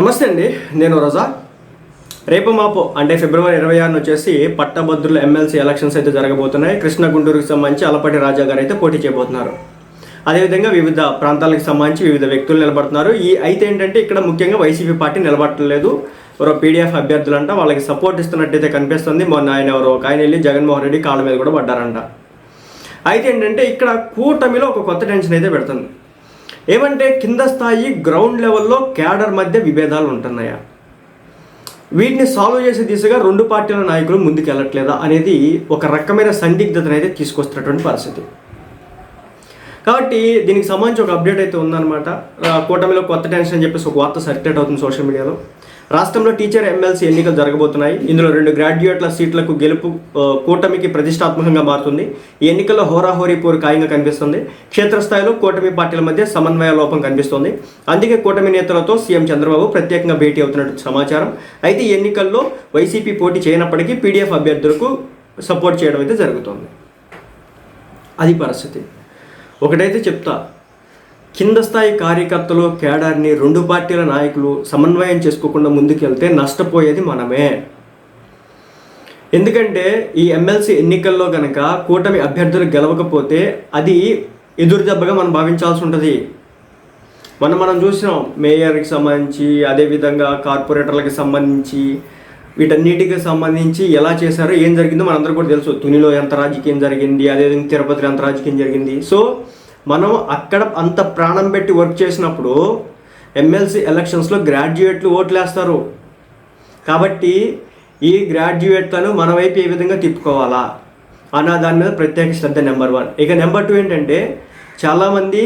నమస్తే అండి నేను రజా. రేపు మాపు అంటే ఫిబ్రవరి ఇరవై ఆరున వచ్చేసి పట్టభద్రుల ఎమ్మెల్సీ ఎలక్షన్స్ అయితే జరగబోతున్నాయి. కృష్ణ గుంటూరుకి సంబంధించి అలపాటి రాజా గారు అయితే పోటీ చేయబోతున్నారు. అదేవిధంగా వివిధ ప్రాంతాలకు సంబంధించి వివిధ వ్యక్తులు నిలబడుతున్నారు. ఈ అయితే ఏంటంటే ఇక్కడ ముఖ్యంగా వైసీపీ పార్టీ నిలబడట్లేదు ఎవరో పీడీఎఫ్ అభ్యర్థులు అంట వాళ్ళకి సపోర్ట్ ఇస్తున్నట్టయితే కనిపిస్తుంది. మొన్న ఆయన ఎవరో ఒక ఆయన వెళ్ళి జగన్మోహన్ రెడ్డి కాళ్ళ మీద కూడా పడ్డారంట. అయితే ఏంటంటే ఇక్కడ కూటమిలో ఒక కొత్త టెన్షన్ అయితే పెడుతుంది. ఏమంటే కింద స్థాయి గ్రౌండ్ లెవెల్లో క్యాడర్ మధ్య విభేదాలు ఉంటున్నాయా? వీటిని సాల్వ్ చేసే దిశగా రెండు పార్టీల నాయకులు ముందుకు వెళ్ళట్లేదా అనేది ఒక రకమైన సందిగ్ధతను అయితే తీసుకొస్తున్నటువంటి పరిస్థితి. కాబట్టి దీనికి సంబంధించి ఒక అప్డేట్ అయితే ఉందన్నమాట. కూటమిలో కొత్త టెన్షన్ అని చెప్పేసి ఒక వార్త సర్క్యులేట్ అవుతుంది సోషల్ మీడియాలో రాష్ట్రంలో టీచర్ ఎమ్మెల్సీ ఎన్నికలు జరగబోతున్నాయి. ఇందులో రెండు గ్రాడ్యుయేట్ల సీట్లకు గెలుపు కూటమికి ప్రతిష్టాత్మకంగా మారుతుంది. ఈ ఎన్నికల్లో హోరాహోరీ పోరు ఖాయంగా కనిపిస్తుంది. క్షేత్రస్థాయిలో కూటమి పార్టీల మధ్య సమన్వయ లోపం కనిపిస్తుంది. అందుకే కూటమి నేతలతో సీఎం చంద్రబాబు ప్రత్యేకంగా భేటీ అవుతున్నట్టు సమాచారం. అయితే ఈ ఎన్నికల్లో వైసీపీ పోటీ చేయనప్పటికీ పీడీఎఫ్ అభ్యర్థులకు సపోర్ట్ చేయడం అయితే జరుగుతోంది. అది పరిస్థితి. ఒకటైతే చెప్తా. కింద స్థాయి కార్యకర్తలు కేడర్ని రెండు పార్టీల నాయకులు సమన్వయం చేసుకోకుండా ముందుకెళ్తే నష్టపోయేది మనమే. ఎందుకంటే ఈ ఎమ్మెల్సీ ఎన్నికల్లో కనుక కూటమి అభ్యర్థులు గెలవకపోతే అది ఎదురు దెబ్బగా మనం భావించాల్సి ఉంటుంది. మనం మనం చూసినాం మేయర్కి సంబంధించి అదేవిధంగా కార్పొరేటర్లకు సంబంధించి వీటన్నిటికి సంబంధించి ఎలా చేశారో ఏం జరిగిందో మనందరూ కూడా తెలుసు. తునిలో ఎంత రాజకీయం జరిగింది అదేవిధంగా తిరుపతిలో ఎంత రాజకీయం జరిగింది. సో మనం అక్కడ అంత ప్రాణం పెట్టి వర్క్ చేసినప్పుడు ఎమ్మెల్సీ ఎలక్షన్స్లో గ్రాడ్యుయేట్లు ఓట్లు వేస్తారు కాబట్టి ఈ గ్రాడ్యుయేట్లను మన వైపు ఏ విధంగా తిప్పుకోవాలా అన్న దాని మీద ప్రత్యేక శ్రద్ధ నెంబర్ వన్. ఇక నెంబర్ టూ ఏంటంటే చాలామంది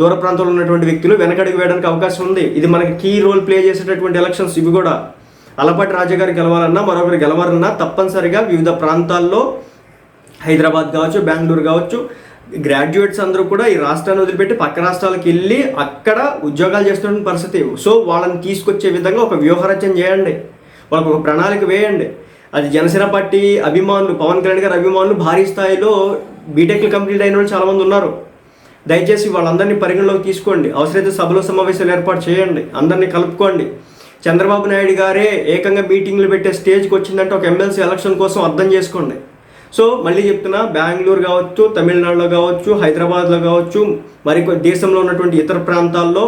దూర ప్రాంతంలో ఉన్నటువంటి వ్యక్తులు వెనకడికి వేయడానికి అవకాశం ఉంది. ఇది మనకి కీ రోల్ ప్లే చేసేటటువంటి ఎలక్షన్స్ ఇవి కూడా. అలపాటి రాజాగారు గెలవాలన్నా మరొకరు గెలవాలన్నా తప్పనిసరిగా వివిధ ప్రాంతాల్లో హైదరాబాద్ కావచ్చు బెంగళూరు కావచ్చు గ్రాడ్యుయేట్స్ అందరూ కూడా ఈ రాష్ట్రాన్ని వదిలిపెట్టి పక్క రాష్ట్రాలకు వెళ్ళి అక్కడ ఉద్యోగాలు చేస్తున్న పరిస్థితి. సో వాళ్ళని తీసుకొచ్చే విధంగా ఒక వ్యూహరచన చేయండి. వాళ్ళకు ఒక ప్రణాళిక వేయండి. అది జనసేన పార్టీ అభిమానులు పవన్ కళ్యాణ్ గారి అభిమానులు భారీ స్థాయిలో బీటెక్లు కంప్లీట్ అయిన వాళ్ళు చాలామంది ఉన్నారు. దయచేసి వాళ్ళందరినీ పరిగణలోకి తీసుకోండి. అవసరమైతే సభలో సమావేశాలు ఏర్పాటు చేయండి. అందరినీ కలుపుకోండి. చంద్రబాబు నాయుడు గారే ఏకంగా మీటింగ్లు పెట్టే స్టేజ్కి వచ్చిందంటే ఒక ఎమ్మెల్సీ ఎలక్షన్ కోసం అర్థం చేసుకోండి. సో మళ్ళీ చెప్తున్నా బెంగళూరు కావచ్చు తమిళనాడులో కావచ్చు హైదరాబాద్లో కావచ్చు మరి దేశంలో ఉన్నటువంటి ఇతర ప్రాంతాల్లో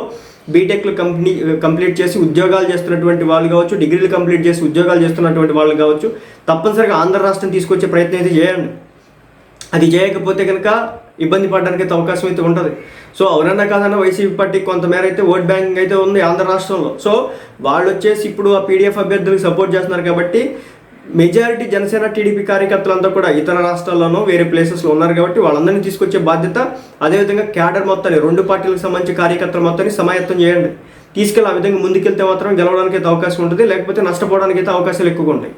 బీటెక్లు కంపెనీ కంప్లీట్ చేసి ఉద్యోగాలు చేస్తున్నటువంటి వాళ్ళు కావచ్చు డిగ్రీలు కంప్లీట్ చేసి ఉద్యోగాలు చేస్తున్నటువంటి వాళ్ళు కావచ్చు తప్పనిసరిగా ఆంధ్ర రాష్ట్రం తీసుకొచ్చే ప్రయత్నం అయితే చేయండి. అది చేయకపోతే కనుక ఇబ్బంది పడడానికి అయితే అవకాశం అయితే ఉంటుంది. సో అవునన్నా కాదన్నా వైసీపీ పార్టీ కొంతమేర అయితే ఓట్ బ్యాంకింగ్ అయితే ఉంది ఆంధ్ర రాష్ట్రంలో. సో వాళ్ళు వచ్చేసి ఇప్పుడు ఆ పీడిఎఫ్ అభ్యర్థులకు సపోర్ట్ చేస్తున్నారు కాబట్టి మెజారిటీ జనసేన టీడీపీ కార్యకర్తలంతా కూడా ఇతర రాష్ట్రాల్లోనూ వేరే ప్లేసెస్లో ఉన్నారు కాబట్టి వాళ్ళందరినీ తీసుకొచ్చే బాధ్యత అదేవిధంగా క్యాడర్ మొత్తాన్ని రెండు పార్టీలకు సంబంధించి కార్యకర్తల మొత్తాన్ని సమాయత్తం చేయండి. తీసుకెళ్ళి ఆ విధంగా ముందుకెళ్తే మాత్రం గెలవడానికి అయితే అవకాశం ఉంటుంది లేకపోతే నష్టపోవడానికి అయితే అవకాశాలు ఎక్కువగా ఉంటాయి.